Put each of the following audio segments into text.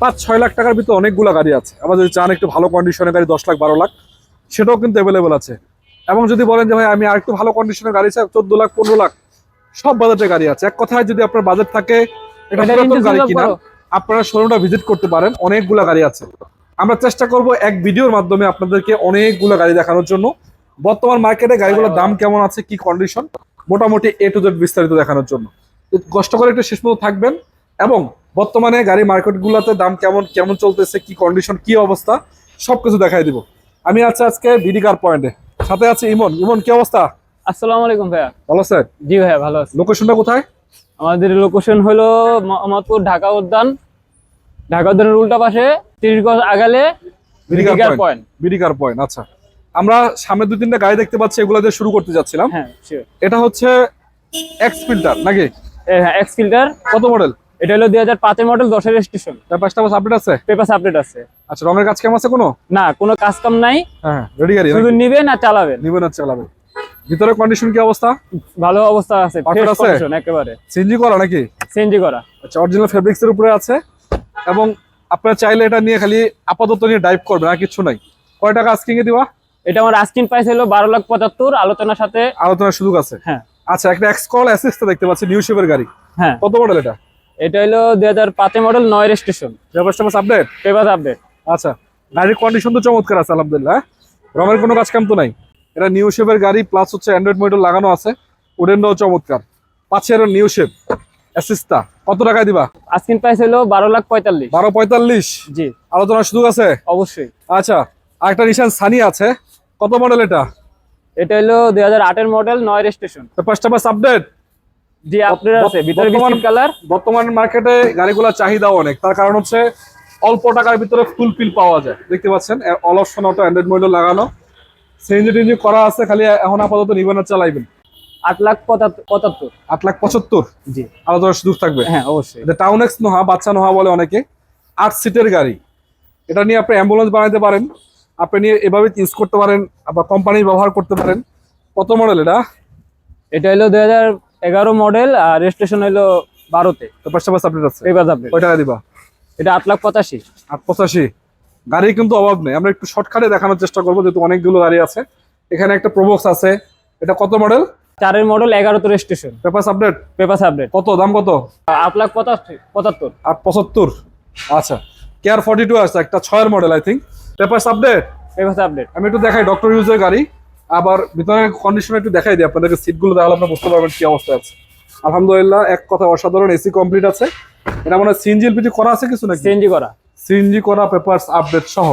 পাঁচ ছয় লাখ টাকার ভিতরে অনেকগুলো গাড়ি আছে। আবার যদি চান একটু ভালো কন্ডিশনের গাড়ি দশ লাখ বারো লাখ সেটাও কিন্তু অ্যাভেলেবেল আছে। এবং যদি বলেন যে ভাই আমি আরেকটু ভালো কন্ডিশনের গাড়ি চাই চোদ্দ লাখ পনেরো লাখ সব বাজেটে গাড়ি আছে। এক কথায় যদি আপনার বাজেট থাকে গাড়ি কিনা আপনারা শোরুমটা ভিজিট করতে পারেন। অনেকগুলা গাড়ি আছে। আমরা চেষ্টা করব এক ভিডিওর মাধ্যমে আপনাদেরকে অনেকগুলো গাড়ি দেখানোর জন্য। বর্তমান মার্কেটে গাড়িগুলোর দাম কেমন আছে কি কন্ডিশন মোটামুটি এ টু জেড বিস্তারিত দেখানোর জন্য। কষ্ট করে একটু শেষ মতো থাকবেন। এবং বর্তমানে গাড়ি মার্কেটগুলোতে দাম কেমন কেমন চলতেছে কি কন্ডিশন কি অবস্থা সবকিছু দেখাই দিব। আমি আছি আজকে বিডি কার পয়েন্টে সাথে আছে ইমন। ইমন কি অবস্থা? আসসালামু আলাইকুম ভাইয়া। ভালো স্যার জি ভাইয়া ভালো আছি। লোকেশনটা কোথায়? আমাদের লোকেশন হলো মোহাম্মদপুর ঢাকা উদ্যান। ঢাকা উদ্যানের উল্টা পাশে তিরিশ গজ আগালে বিডিকার পয়েন্ট বিডিকার পয়েন্ট আচ্ছা। আমরা সামনে দু তিনটা গাড়ি দেখতে পাচ্ছি এগুলো দিয়ে শুরু করতে যাচ্ছিলাম। হ্যাঁ এটা হচ্ছে এক্স ফিল্টার নাকি? হ্যাঁ এক্স ফিল্টার কত মডেল এটা হলো দুই হাজার পাঁচের মডেল দশের স্টেশন তার পাঁচটা বাস আপডেট আছে? পেপার আপডেট আছে। আচ্ছা রঙের কাজ কেমন আছে কোনো? না কোনো কাজ কাম নাই। হ্যাঁ রেডি গাড়ি শুধু নিবেন আর চালাবেন। নিবেন আর চালাবেন। ভিতরে কন্ডিশন কি অবস্থা? ভালো অবস্থা আছে ফ্রেশ? কন্ডিশন একেবারে। সিএনজি করা নাকি? সিএনজি করা। আচ্ছা অরিজিনাল ফেব্রিক্স এর উপরে আছে। এবং আপনারা চাইলে এটা নিয়ে খালি আপাতত নিয়ে ড্রাইভ করবেন আর কিছু নাই। কয় টাকা আস্কিং এ দিবা? এটা আমার আস্কিন প্রাইস হলো বারো লাখ পঁচাত্তর আলোচনার সাথে আলোচনার সুযোগ আছে। হ্যাঁ। আচ্ছা একটা এক্স কল অ্যাসিস্ট দেখতে পাচ্ছি নিউ শেপের গাড়ি। হ্যাঁ। কত মডেল এটা? এটা হলো দুই হাজার পাঁচের মডেল নয়ের স্টেশন ব্যবস্থা বাস আপডেট পেপার আপডেট আচ্ছা গাড়ির কন্ডিশন তো চমৎকার আছে আলহামদুলিল্লাহ হ্যাঁ? রঙের কোনো কাজ কাম তো নাই। এটা নিউ শেপের গাড়ি প্লাস হচ্ছে অ্যান্ড্রয়েড মডেল লাগানো আছে। উডেনটাও চমৎকার। পাঁচের নিউ শেপ অ্যাসিস্টা কত টাকায় দিবা? আস্কিন প্রাইস হলো বারো লাখ পঁয়তাল্লিশ। বারো পঁয়তাল্লিশ? জি। আলোচনার সুযোগ আছে? অবশ্যই। আচ্ছা আরেকটা নিশান সানি আছে। কত মডেল এটা? এটা হলো দুই হাজার আটের মডেল স্টেশন পাঁচটা বাস আপডেট জি আপনার আছে ভিতরে বিস্কিট কালার বর্তমান মার্কেটে গাড়িগুলোর চাহিদাও অনেক। তার কারণ হচ্ছে অল্প টাকার ভিতরে ফুল পিল পাওয়া যায়। দেখতে পাচ্ছেন all option auto android model লাগানো। সিএনজি টিএনজি করা আছে খালি এখন আপাতত নিবেন চালাইবেন। আট লাখ পঁচাত্তর পঁচাত্তর। আট লাখ পঁচাত্তর? জি। আলাদা সুযোগ থাকবে। হ্যাঁ অবশ্যই। এটা টাউন এক্স নোহা বাচ্চা নোহা বলে অনেকে। আট সিটের গাড়ি। এটা নিয়ে আপনি অ্যাম্বুলেন্স বানাতে পারেন। আপনি নিয়ে এভাবে ইউজ করতে পারেন আবার কোম্পানি ব্যবহার করতে পারেন। কত মডেল এটা? এটা হলো দুই হাজার এগারো মডেল আর রেজিস্ট্রেশন হলো বারোতে। তো আপডেট আছে? পেপার আপডেট কয় টাকা দিবা? এটা আট লাখ পঁচাশি। আট পঁচাশি। গাড়ির কিন্তু অভাব নেই। আমরা একটু শর্টকাটে দেখানোর চেষ্টা করব যেহেতু অনেকগুলো গাড়ি আছে। এখানে একটা প্রবক্স আছে। এটা কত মডেল চারের মডেল এগারোতে registration paper update paper update কত? দাম কত? আট লাখ পঁচাশি পঁচাত্তর। আট পঁচাত্তর? আচ্ছা। কেয়ার ফর্টি টু আছে একটা ছয়ের model I think paper update paper update আমি একটু দেখাই ডক্টর ইউজের গাড়ি। আবার ভিতরে কন্ডিশন একটু দেখাই দিই আপনাদেরকে সিটগুলো তাহলে আপনারা বুঝতে পারবেন কি অবস্থা আছে। আলহামদুলিল্লাহ এক কথা অসাধারণ এসি কমপ্লিট আছে। এটা মানে সিএনজি এলপিজি করা আছে কিছু নাকি? সিএনজি করা। সিএনজি করা পেপারস আপডেট সহ।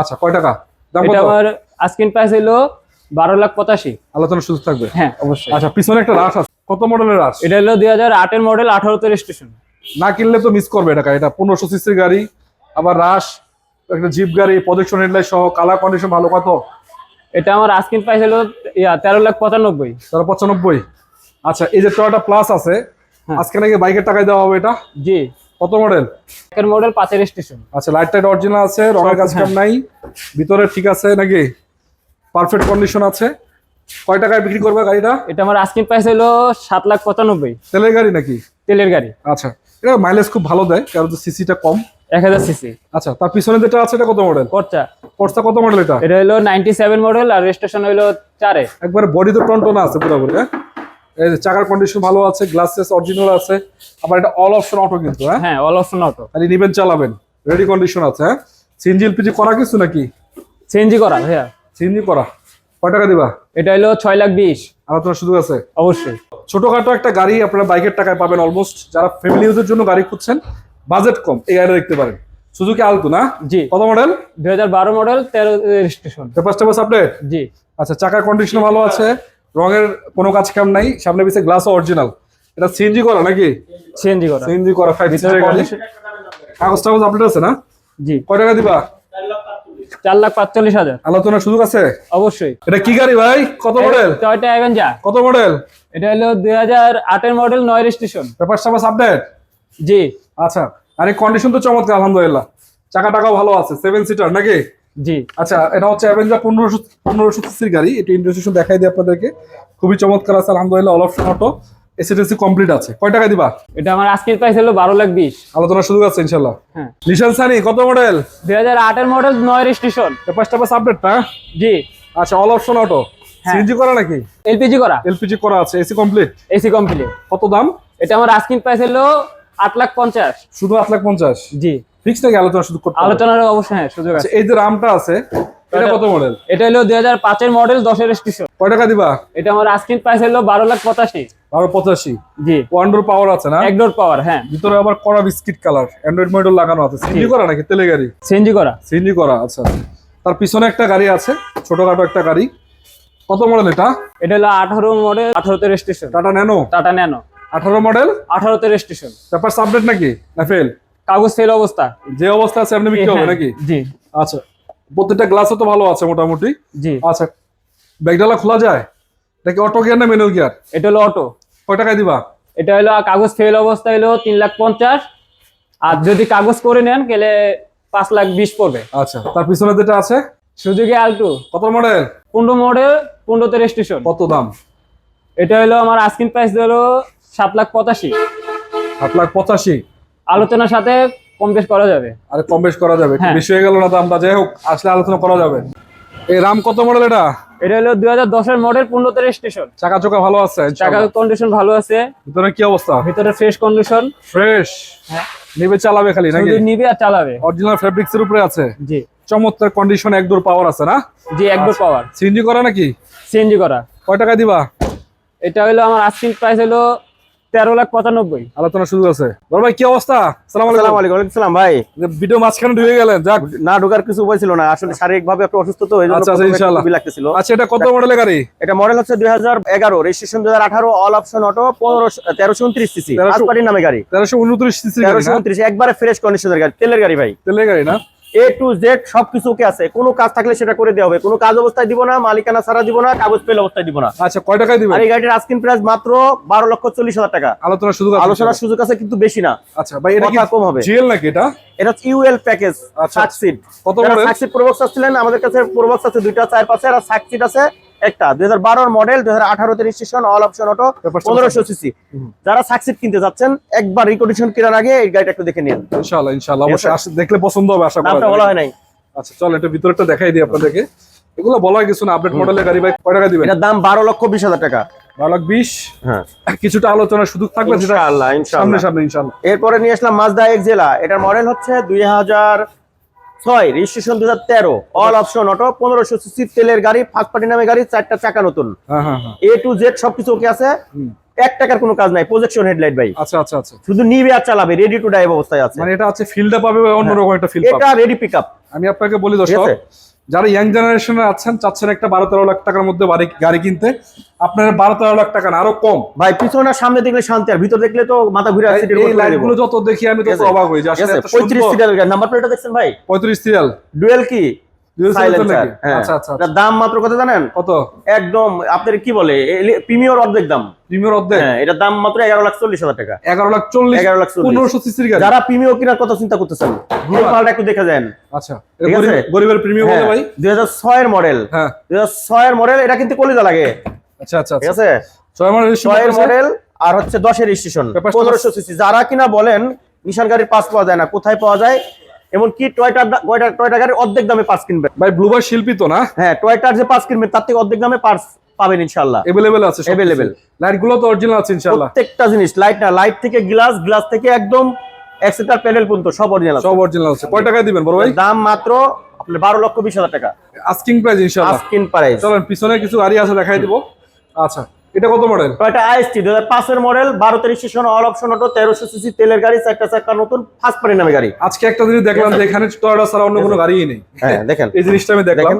আচ্ছা কয় টাকা? দাম এটা কত? আমার আস্কিন প্রাইস হলো বারো লাখ পঁচাশি। আলোচনার সুযোগ থাকবে? হ্যাঁ অবশ্যই। আচ্ছা পিছনে একটা রাশ আছে। কত মডেলের রাশ এটা হলো দুই হাজার আটের মডেল আঠারোতে রেজিস্ট্রেশন না কিনলে তো মিস করবে এটা এটা পনেরোশো সিসির গাড়ি আবার রাশ একটা জিপ গাড়ি প্রজেকশন হেডলাইট সহ কালার কন্ডিশন ভালো কত? এটা আমার আস্কিন প্রাইস হলো ইয়া তেরো লাখ পঁচানব্বই। তারা পঁচানব্বই। আচ্ছা এই যে টয়টা প্লাস আছে হ্যাঁ। আজকে নাকি বাইকের টাকায় দেওয়া হবে এটা? জি। কত মডেল একের মডেল পাঁচের স্টেশন আচ্ছা লাইট টাইট অরিজিনাল আছে রঙের কাজ কাম নাই। ভিতরে ঠিক আছে নাকি? পারফেক্ট কন্ডিশন আছে। কয় টাকায় বিক্রি করবে গাড়িটা? এটা আমার আস্কিন প্রাইস হলো সাত লাখ পঁচানব্বই। তেলের গাড়ি নাকি? তেলের গাড়ি। আচ্ছা এটা মাইলেজ খুব ভালো দেয় কারণ সিসিটা কম। সিসি আচ্ছা তার পিছনে যেটা আছে এটা কত মডেল খরচা কোর্সটা কত মডেল এটা? এটা হলো নাইনটি সেভেন মডেল আর রেজিস্ট্রেশন হলো একবারে বডি তো টনটনা আছে পুরোপুরি হ্যাঁ? এই যে চাকার কন্ডিশন ভালো আছে গ্লাসেস অরিজিনাল আছে আবার এটা অল অপশন অটো কিন্তু হ্যাঁ? হ্যাঁ অল অপশন অটো খালি নিবেন চালাবেন রেডি কন্ডিশন আছে হ্যাঁ? সিএনজি এলপিজি করা কিছু নাকি? সিএনজি করা ভাইয়া। সিএনজি করা। কয় টাকা দিবা? এটা হলো লাখ সুযোগ আছে? অবশ্যই। ছোটখাটো একটা গাড়ি আপনারা বাইকের টাকায় পাবেন অলমোস্ট যারা ফ্যামিলি ইউজের জন্য গাড়ি খুঁজছেন বাজেট কম এই গাড়িটা দেখতে পারেন। সুজুকি আলতো না? জি। কত মডেল দুই হাজার বারো মডেল তেরো রেজিস্ট্রেশন পেপার টেপার আপডেট জি। আচ্ছা চাকার কন্ডিশন ভালো আছে রঙের কোনো কাজ কাম নাই সামনে পিছে গ্লাসও অরিজিনাল এটা সিএনজি করা নাকি? সিএনজি করা। সিএনজি করা ফাইভ ভিতরে গাড়ি কাগজ টাগজ আপডেট আছে না? জি। কয় টাকা দিবা? চার লাখ পাঁচচল্লিশ হাজার। আলোচনার সুযোগ আছে? অবশ্যই। এটা কি গাড়ি ভাই? কত মডেল টয়টা অ্যাভেঞ্জা কত মডেল এটা হলো দুই হাজার আটের মডেল নয় রেজিস্ট্রেশন পেপার টাপার আপডেট জি। আচ্ছা আরে কন্ডিশন তো চমৎকার আলহামদুলিল্লাহ। চাকা টাকাও ভালো আছে সেভেন সিটার নাকি? জি। আচ্ছা এটা হচ্ছে অ্যাভেঞ্জার পনেরোশো পনেরোশো সিসির গাড়ি। এটা ইন্টারসেশন দেখাই দিই আপনাদেরকে। খুবই চমৎকার আছে আলহামদুলিল্লাহ অল অপশন অটো এসিটেসি কমপ্লিট আছে। কয় টাকা দিবা? এটা আমার আজকের প্রাইস হলো বারো লাখ বিশ। আলোচনার সুযোগ আছে ইনশাল্লাহ হ্যাঁ। নিশান সানি কত মডেল দুই হাজার আটের মডেল নয় রেজিস্ট্রেশন পেপার টেপার আপডেট না? জি। আচ্ছা অল অপশন অটো। সিএনজি করা নাকি? এলপিজি করা। এলপিজি করা আছে এসি কমপ্লিট এসি কমপ্লিট কত দাম? এটা আমার আজকের প্রাইস হলো আট লাখ পঞ্চাশ। শুধু আট লাখ পঞ্চাশ? জি। ফিক্স নাকি আলোচনা শুধু করতে আলোচনার অবশ্যই হ্যাঁ সুযোগ আচ্ছা আছে। এই যে রামটা আছে এটা কত মডেল এটা হলো দুই হাজার পাঁচের মডেল দশের রেজিস্ট্রেশন কয় টাকা দিবা? এটা আমার আজকের প্রাইস হলো বারো লাখ পঁচাশি। বারো পঁচাশি। জি। ওয়ান্ডোর পাওয়ার আছে না? একডোর পাওয়ার হ্যাঁ। ভিতরে আবার কড়া বিস্কিট কালার অ্যান্ড্রয়েড মডেল লাগানো আছে। সিএনজি করা নাকি তেলে গাড়ি? সিএনজি করা। সিএনজি করা আচ্ছা। তার পিছনে একটা গাড়ি আছে ছোটখাটো একটা গাড়ি। কত মডেল এটা? এটা হলো আঠারো মডেল আঠারোতে registration Tata Nano Tata Nano আঠারো মডেল আঠারোতে রেজিস্ট্রেশন পেপার আপডেট নাকি? না ফেল কাগজ ফেল অবস্থা। যে অবস্থা আছে এমনি বিক্রি হবে হ্যাঁ, নাকি? জি। আচ্ছা। প্রত্যেকটা গ্লাসও তো ভালো আছে মোটামুটি। জি। আচ্ছা। ব্যাগডালা খোলা যায়? এটা কি অটো গিয়ার না ম্যানুয়াল গিয়ার এটা হলো অটো কয় টাকায় দিবা? এটা হলো কাগজ ফেল অবস্থা হলো তিন লাখ পঞ্চাশ। আর যদি কাগজ করে নেন গেলে পাঁচ লাখ বিশ পড়বে। আচ্ছা। তার পিছনে যেটা আছে? Suzuki Alto. কত মডেল পনেরো মডেল পনেরোতে রেজিস্ট্রেশন কত দাম? এটা হলো আমার আস্কিন প্রাইস হলো সাত লাখ পঁচাশি। সাত লাখ পঁচাশি? আলোচনার সাথে কম বেশ করা যাবে। আরে কম বেশ করা যাবে। হ্যাঁ। বেশি হয়ে গেল না দামটা? যাই হোক আসলে আলোচনা করা যাবে। এই রাম কত মডেল এটা? এটা হলো দুই হাজার দশের মডেল পনেরোতে রেজিস্ট্রেশন চাকা চোকা ভালো আছে টাকা কন্ডিশন ভালো আছে। ভিতরে কি অবস্থা? ভিতরে ফ্রেশ কন্ডিশন ফ্রেশ নিবে চালাবে খালি নাকি? নিবে আর চালাবে। অরিজিনাল ফেব্রিক্স এর উপরে আছে? জি। চমৎকার কন্ডিশন একদম পাওয়ার আছে না? জি একদম পাওয়ার সিএনজি করা নাকি? সিএনজি করা। কয় টাকা দিবা? এটা হলো আমার আস্কিন প্রাইস হলো তেরো লাখ পঁচানব্বই। আলোচনা শুরু আছে। বড় ভাই কি অবস্থা? সালাম আলাইকুম। আলাইকুম সালাম ভাই। ভিডিও মাঝখানে ঢুকে গেলেন যাক। না ঢোকার কিছু উপায় ছিল না আসলে শারীরিক ভাবে একটু অসুস্থ তো আচ্ছা, আচ্ছা। খুবই লাগতেছিল। আচ্ছা এটা কত মডেলের গাড়ি? এটা মডেল হচ্ছে দুই হাজার এগারো রেজিস্ট্রেশন দুই হাজার আঠারো অল অপশন অটো পনেরো তেরোশো উনত্রিশ সিসি নামে গাড়ি। তেরোশো উনত্রিশ সিসি তেরোশো উনত্রিশ একবারে ফ্রেশ কন্ডিশনের গাড়ি তেলের গাড়ি ভাই। তেলের গাড়ি না? এ টু জেড সবকিছু ওকে আছে। কোনো কাজ থাকলে সেটা করে দেওয়া হবে। কোনো কাজ অবস্থায় দিব না মালিকানা ছাড়া দিব না কাগজ পেল অবস্থায় দিব না। আচ্ছা কয় টাকায় দিবেন? আর এই গাড়ির আস্কিন প্রাইস মাত্র বারো লক্ষ চল্লিশ হাজার টাকা। আলোচনা সুযোগ আছে আলোচনার সুযোগ আছে কিন্তু বেশি না। আচ্ছা ভাই এটা কি কম হবে। জিএল নাকি এটা? এটা ইউএল প্যাকেজ আচ্ছা। সাকসিড কত বড় সাকসিড প্রবক্স ছিলেন আমাদের কাছে প্রবক্স আছে দুইটা চার পাশে আর সাকসিড আছে। একটা দুই হাজার বারোর মডেল দুই হাজার আঠারোতে রেজিস্ট্রেশন অল অপশন অটো পনেরোশো সিসি যারা সাকসিড কিনতে যাচ্ছেন একবার রিকন্ডিশন কেনার আগে এই গাড়িটা একটু দেখে নিন। Yes, অবশ্যই দেখলে পছন্দ হবে আশা করা। বলা হয় নাই। আচ্ছা চল এটা ভিতরটা দেখাই দিই আপনাদেরকে। এগুলো বলা কিছু না আপডেট মডেলের গাড়ি ভাই কয় টাকা দিবেন? এটার দাম বারো লক্ষ বিশ হাজার টাকা। বারো লাখ বিশ? হ্যাঁ। কিছুটা আলোচনার সুযোগ থাকবে যেটা ইনশাআল্লাহ সামনে ইনশাআল্লাহ। সামনে ইনশাআল্লাহ। এরপরে নিয়ে আসলাম মাজদা জেলা এটার মডেল হচ্ছে দুই হাজার ছয় রেজিস্ট্রেশন দু তেরো। অল অপশন অটো পনেরোশো সিসি তেলের গাড়ি ফার্স্ট পার্টি নামে গাড়ি চারটা চাকা নতুন। হ্যাঁ হ্যাঁ হ্যাঁ। এ টু জেড সবকিছু ওকে আছে? এক টাকার কোনো কাজ নাই। প্রজেকশন হেডলাইট ভাই। আচ্ছা আচ্ছা আচ্ছা। শুধু নিবে আর চালাবে রেডি টু ড্রাইভ অবস্থায় আছে। মানে এটা আছে ফিল্ডে পাবে অন্যরকম একটা ফিল্ড এটা রেডি পিক আপ আমি আপনাকে বলি দর্শক? যারা ইয়াং জেনারেশনে আছেন চাচ্ছেন একটা বারো তেরো লাখ টাকার মধ্যে বাড়ি গাড়ি কিনতে আপনার বারো তেরো লাখ টাকা না আরও কম। ভাই পিছনে না সামনে দেখলে শান্তি আর ভিতর দেখলে তো মাথা ঘুরে আসছে এই যত দেখি আমি তো? অবাক হই যাই পঁয়ত্রিশ সিরিয়াল নাম্বার প্লেটটা দেখছেন ভাই? পঁয়ত্রিশ সিরিয়াল ডুয়েল কি? Silencer, নাকি? হ্যাঁ। এটার দাম মাত্র কত জানেন? কত? একদম আপনার কি বলে? প্রিমিয়র অর্ধেক দাম। প্রিমিয়ার অর্ধেক? হ্যাঁ দাম মাত্র এগারো লাখ চল্লিশ হাজার টাকা। এগারো লাখ চল্লিশ এগারো লাখ পনেরোশো সিসির গাড়ি। যারা প্রিমিয়র কেনার কথা চিন্তা করতেছেন এই একটু দেখে যান। আচ্ছা এটা ঠিক গরিব- আছে? গরিবের ভাই দুই হাজার ছয়ের মডেল। হ্যাঁ। দুই হাজার ছয়ের মডেল এটা কিন্তু কলিজা লাগে। আচ্ছা আচ্ছা ঠিক আচ্ছা। আছে? ছয়ের মডেল আর হচ্ছে দশের স্টেশন পনেরোশো সিসি। যারা কিনা বলেন নিশান গাড়ির পাস পাওয়া যায় না কোথায় পাওয়া যায়? এমনকি টয়টা- টয়টা গাড়ির অর্ধেক দামে পাস কিনবেন ভাই ব্লুবার শিল্পী তো না? হ্যাঁ টয়টার যে পাস কিনবেন তার থেকে অর্ধেক দামে পার্স পাবেন ইনশাল্লাহ এভেলেবেল আছে Available। লাইটগুলো তো অরিজিনাল আছে ইনশাআল্লাহ। প্রত্যেকটা জিনিস লাইট না লাইট থেকে গ্লাস গ্লাস থেকে একদম এক্সেটার প্যানেল পর্যন্ত সব অরিজিনাল সব অরিজিনাল আছে। কয় টাকায় দিবেন বড় ভাই? দাম মাত্র আপনার বারো লক্ষ বিশ হাজার টাকা। আস্কিং প্রাইস ইনশাআল্লাহ। আস্কিন প্রাইস চলেন পিছনে কিছু গাড়ি আছে দেখাই দিব। আচ্ছা। এটা কত মডেল টয়টা আইএসটি দুই হাজার পাঁচের মডেল বারো তেইশ স্টেশন অল অপশন অটো তেরোশো সিসি তেলের গাড়ি চারটা চারটা নতুন ফার্স্ট পার্টি নামে গাড়ি। আজকে একটা জিনিস দেখলাম যে এখানে টয়োটা ছাড়া অন্য কোনো গাড়িই নেই। হ্যাঁ দেখেন। এই জিনিসটা আমি দেখলাম। দেখেন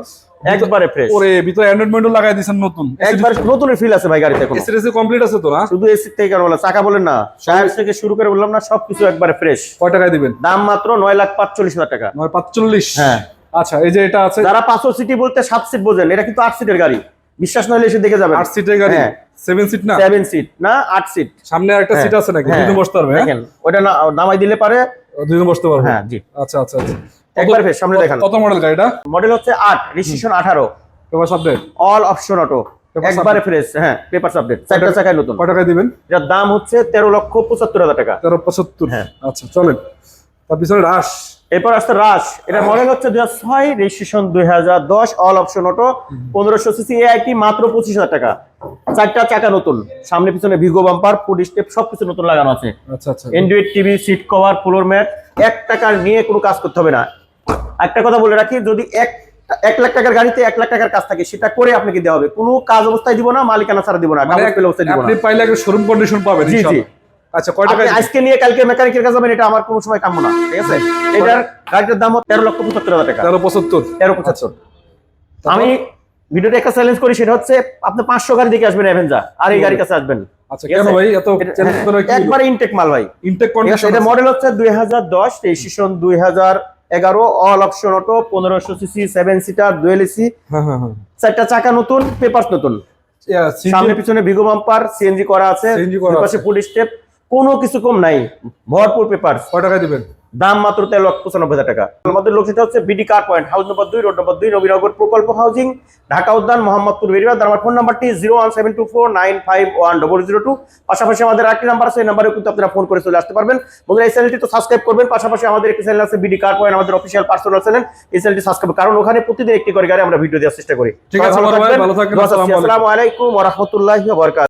একবারে ফ্রেশ ওরে ভিতরে অ্যান্ড্রয়েড মডেল লাগাই দিয়েছেন নতুন। একবার নতুনের ফিল আছে ভাই গাড়িতে এখন। এসিডিসি কমপ্লিট আছে তো না? শুধু এসি থেকে কেন বলেন চাকা বলেন না টায়ার থেকে শুরু করে বললাম না সবকিছু একবারে ফ্রেশ কয় টাকায় দিবেন? দাম মাত্র নয় লাখ পাঁচচল্লিশ হাজার টাকা। নয় পাঁচচল্লিশ? হ্যাঁ। আচ্ছা এই যে এটা আছে যারা পাঁচশো সিটি বলতে সাত সিট বোঝেন এটা কিন্তু আট সিটের গাড়ি। বিশ্বাস নইলে এসে দেখে যাবেন। আট সিটের গাড়ি? হ্যাঁ। সেভেন সিট না? সেভেন সিট না আট সিট সামনে একটা সিট আছে নাকি? হ্যাঁ। দুজন বসতে পারবে হ্যাঁ? দেখেন ওটা নামাই দিলে পারে। দুজন বসতে পারবে? হ্যাঁ জি। আচ্ছা আচ্ছা আচ্ছা। একবার কত- ফের সামনে দেখান। কত মডেল গাড়িটা মডেল হচ্ছে আট রেজিস্ট্রেশন আঠারো। Paper update all option auto একবারে ফ্রেশ হ্যাঁ পেপার আপডেট চারটা চাকায় নতুন। কয় টাকায় দিবেন? এটার দাম হচ্ছে তেরো লক্ষ পঁচাত্তর হাজার টাকা। তেরো পঁচাত্তর। হ্যাঁ। আচ্ছা চলেন। তার পিছনে রাস এরপর আসছে রাশ এটা মডেল হচ্ছে দুই হাজার ছয় রেজিস্ট্রেশন দুই হাজার দশ অল অপশন অটো পনেরোশো সিসি এআইটি মাত্র পঁচিশ হাজার টাকা। চারটা চাকা নতুন সামনে পিছনে ভিগো বাম্পার ফুড স্টেপ সবকিছু নতুন লাগানো আছে। আচ্ছা TV seat cover floor mat এক টাকা নিয়ে কোনো কাজ করতে হবে না। একটা কথা বলে রাখি যদি এক এক লাখ টাকার গাড়িতে এক লাখ টাকার কাজ থাকে সেটা করে আপনাকে দেওয়া হবে। কোনো কাজ অবস্থায় দিব না মালিকানা ছাড়া দিব না মানে দিব না। আপনি পাইলে একটা শোরুম কন্ডিশন পাবেন জি, জি। আচ্ছা কয় টাকায় আজকে নিয়ে কালকে মেকানিকের কাছে যাবেন এটা আমার কোনো সময় কাম্য না ঠিক আছে? এটার গাড়িটার দাম তেরো লক্ষ পঁচাত্তর হাজার টাকা। তেরো পঁচাত্তর? তেরো পঁচাত্তর। আমি ভিডিওতে একটা চ্যালেঞ্জ করি সেটা হচ্ছে আপনি পাঁচশো গাড়ি দেখে আসবেন অ্যাভেঞ্জা আর এই গাড়ির কাছে আসবেন। আচ্ছা কেন ভাই? এত চ্যালেঞ্জ করার ইনটেক মাল ভাই। ইনটেক কন্ডিশন এটা মডেল হচ্ছে দুই হাজার দশ রেজিস্ট্রেশন দুই হাজার এগারো অল অপশন অটো পনেরোশো CC seven seater dual AC হ্যাঁ হ্যাঁ হ্যাঁ। চারটা চাকা নতুন নতুন। সামনে পিছনে ভিগো বাম্পার সিএনজি করা আছে। CNG করা দুই পাশে ফুল স্টেপ কোনো কিছু কম নাই। ভরপুর পেপার কয় টাকায় দিবেন? দাম মাত্র তেরো লক্ষ পঁচানব্বই হাজার টাকা। আমাদের লোকেশনটা হচ্ছে BD car point house number দুই রোড নম্বর দুই নবীনগর প্রকল্প হাউজিং ঢাকা উদ্যান মোহাম্মদপুর বেরিবাদ আমার ফোন নাম্বারটি zero one seven two four nine five one double zero two. পাশাপাশি আমাদের আরেকটি নাম্বার আছে এই নাম্বারে কিন্তু আপনারা ফোন করে চলে আসতে পারবেন। বন্ধুরা এই চ্যানেলটি তো সাবস্ক্রাইব করবেন। পাশাপাশি আমাদের একটি চ্যানেল আছে বিডি কার পয়েন্ট আমাদের অফিসিয়াল পার্সোনাল চ্যানেল এই চ্যানেলটি সাবস্ক্রাইব কারণ ওখানে প্রতিদিন একটি করে গাড়ি আমরা ভিডিও দেওয়ার চেষ্টা করি। ঠিক আছে। আসসালামু আলাইকুম। আসসালামু আলাইকুম ওয়া রাহমাতুল্লাহি ওয়া বারাকাতুহু।